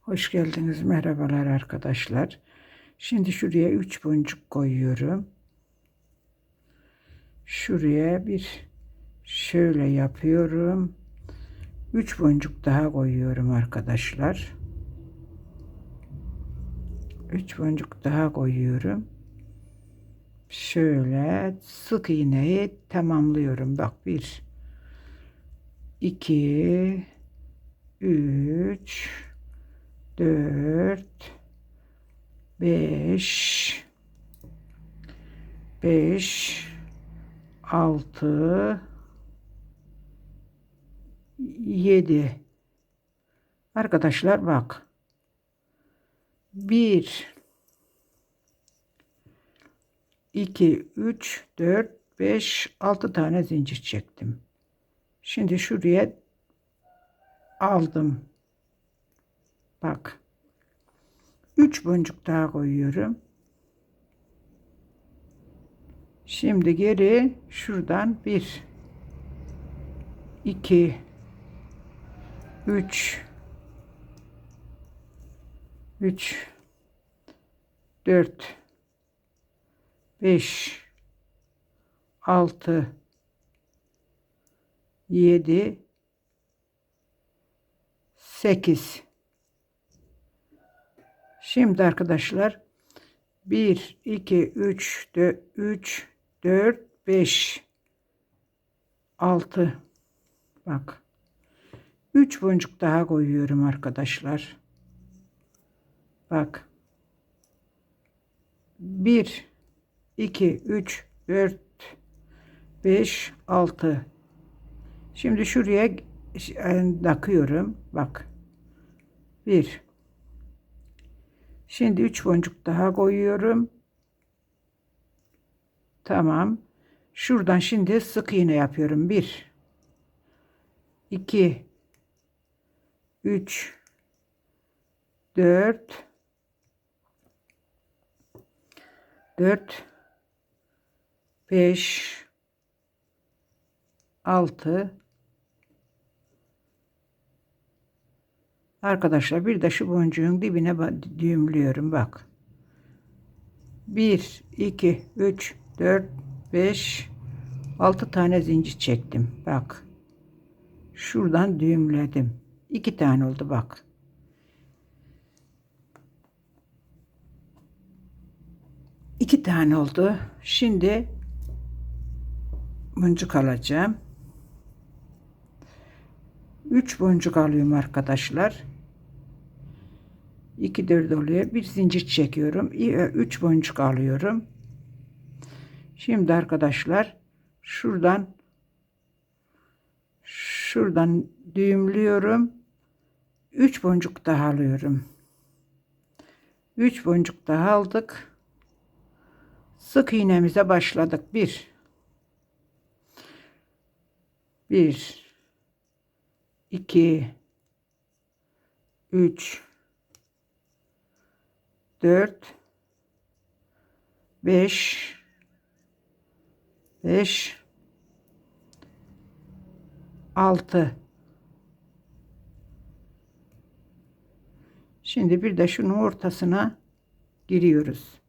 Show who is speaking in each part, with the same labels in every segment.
Speaker 1: Hoş geldiniz. Merhabalar arkadaşlar. Şimdi şuraya 3 boncuk koyuyorum. Şuraya bir şöyle yapıyorum. 3 boncuk daha koyuyorum arkadaşlar. 3 boncuk daha koyuyorum. Şöyle sık iğneyi tamamlıyorum. Bak 1 2 3 4 5 5 6 7 Arkadaşlar bak. 1 2 3 4 5 6 tane zincir çektim. Şimdi şuraya aldım. Bak. 3 boncuk daha koyuyorum. Şimdi geri şuradan 1 2 3 3 4 5 6 7 8 Şimdi arkadaşlar 1 2 3 4 3 4 5 6 bak 3 boncuk daha koyuyorum arkadaşlar. Bak 1 2 3 4 5 6 Şimdi şuraya e, takıyorum. Bak. 1 Şimdi 3 boncuk daha koyuyorum. Tamam. Şuradan şimdi sık iğne yapıyorum. 1 2 3 4 4 5 6 Arkadaşlar bir de şu boncuğun dibine düğümlüyorum bak. 1 2 3 4 5 6 tane zincir çektim. Bak. Şuradan düğümledim. 2 tane oldu bak. İki tane oldu. Şimdi boncuk alacağım. 3 boncuk alıyorum arkadaşlar. 2 4 oluyor. Bir zincir çekiyorum. 3 boncuk alıyorum. Şimdi arkadaşlar şuradan şuradan düğümlüyorum. 3 boncuk daha alıyorum. 3 boncuk daha aldık. Sık iğnemize başladık. 1 1 2 3 4 5 5 6 Şimdi bir de şunun ortasına giriyoruz.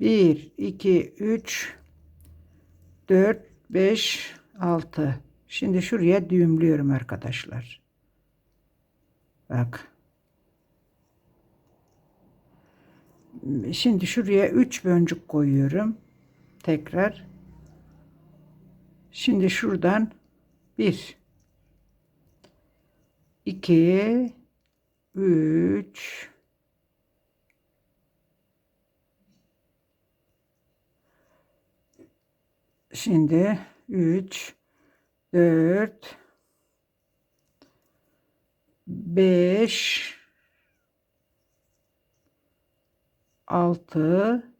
Speaker 1: 1 2 3 4 5 6 Şimdi şuraya düğümlüyorum arkadaşlar. Bak. Şimdi şuraya 3 boncuk koyuyorum. Tekrar. Şimdi şuradan 1 2 3 Şimdi 3 4 5 6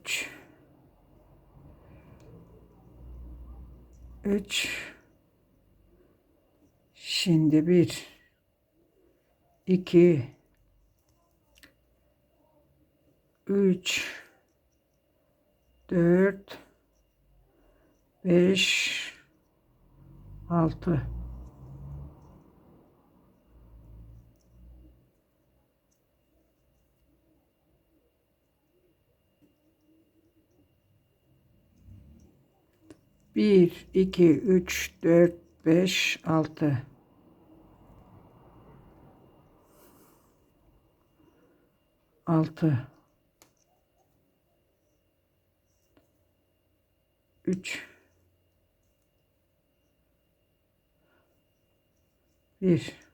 Speaker 1: üç, üç. Şimdi bir, iki, üç, dört, beş, altı. Bir, iki, üç, dört, beş, altı. Altı. Üç. Bir.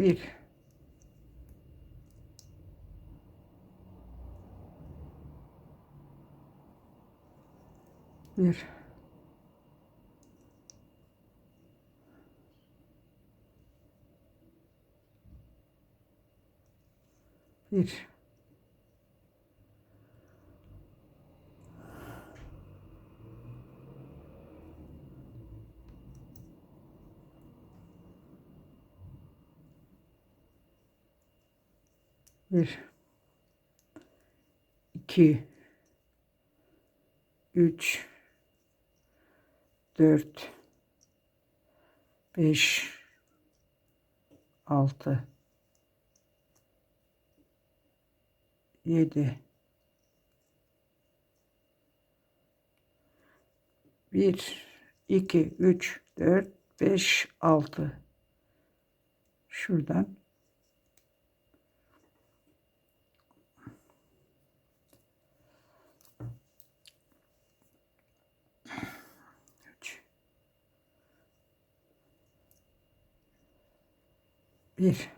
Speaker 1: Bir. Bir. Bir. Bir. iki, Üç. Dört. Beş. Altı. Yedi. Bir, iki, üç, dört, beş, altı. Şuradan üç. Bir.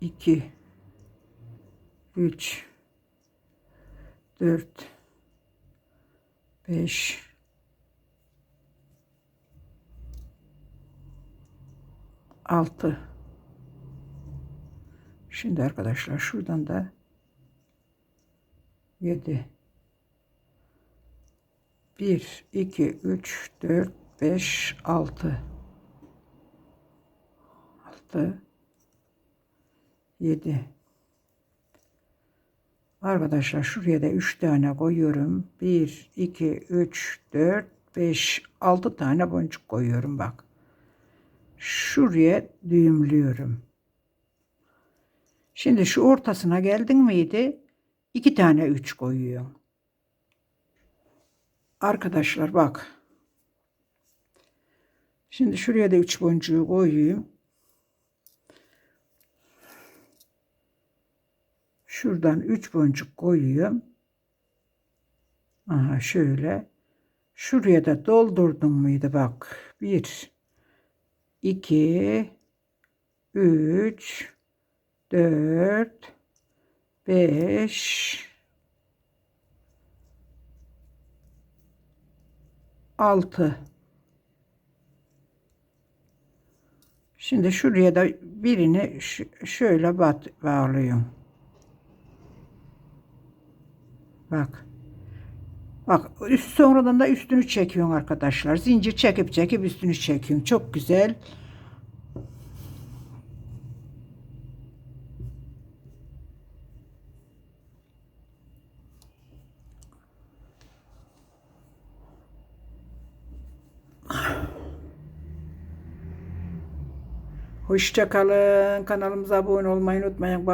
Speaker 1: iki, Üç. Dört. Beş. Altı. Şimdi arkadaşlar şuradan da yedi. Bir, iki, üç, dört, beş, altı. Altı. Yedi. Arkadaşlar şuraya da üç tane koyuyorum. Bir, iki, üç, dört, beş, altı tane boncuk koyuyorum bak. Şuraya düğümlüyorum. Şimdi şu ortasına geldin miydi? İki tane üç koyuyorum. Arkadaşlar bak. Şimdi şuraya da üç boncuğu koyayım. Şuradan üç boncuk koyuyorum. Aha şöyle. Şuraya da doldurdum muydu bak. Bir, iki, üç, dört, beş, altı. Şimdi şuraya da birini şöyle bat bağlıyorum. Bak. Bak üst sonradan da üstünü çekiyorsun arkadaşlar. Zincir çekip çekip üstünü çekiyorsun. Çok güzel. Hoşçakalın. Kanalımıza abone olmayı unutmayın.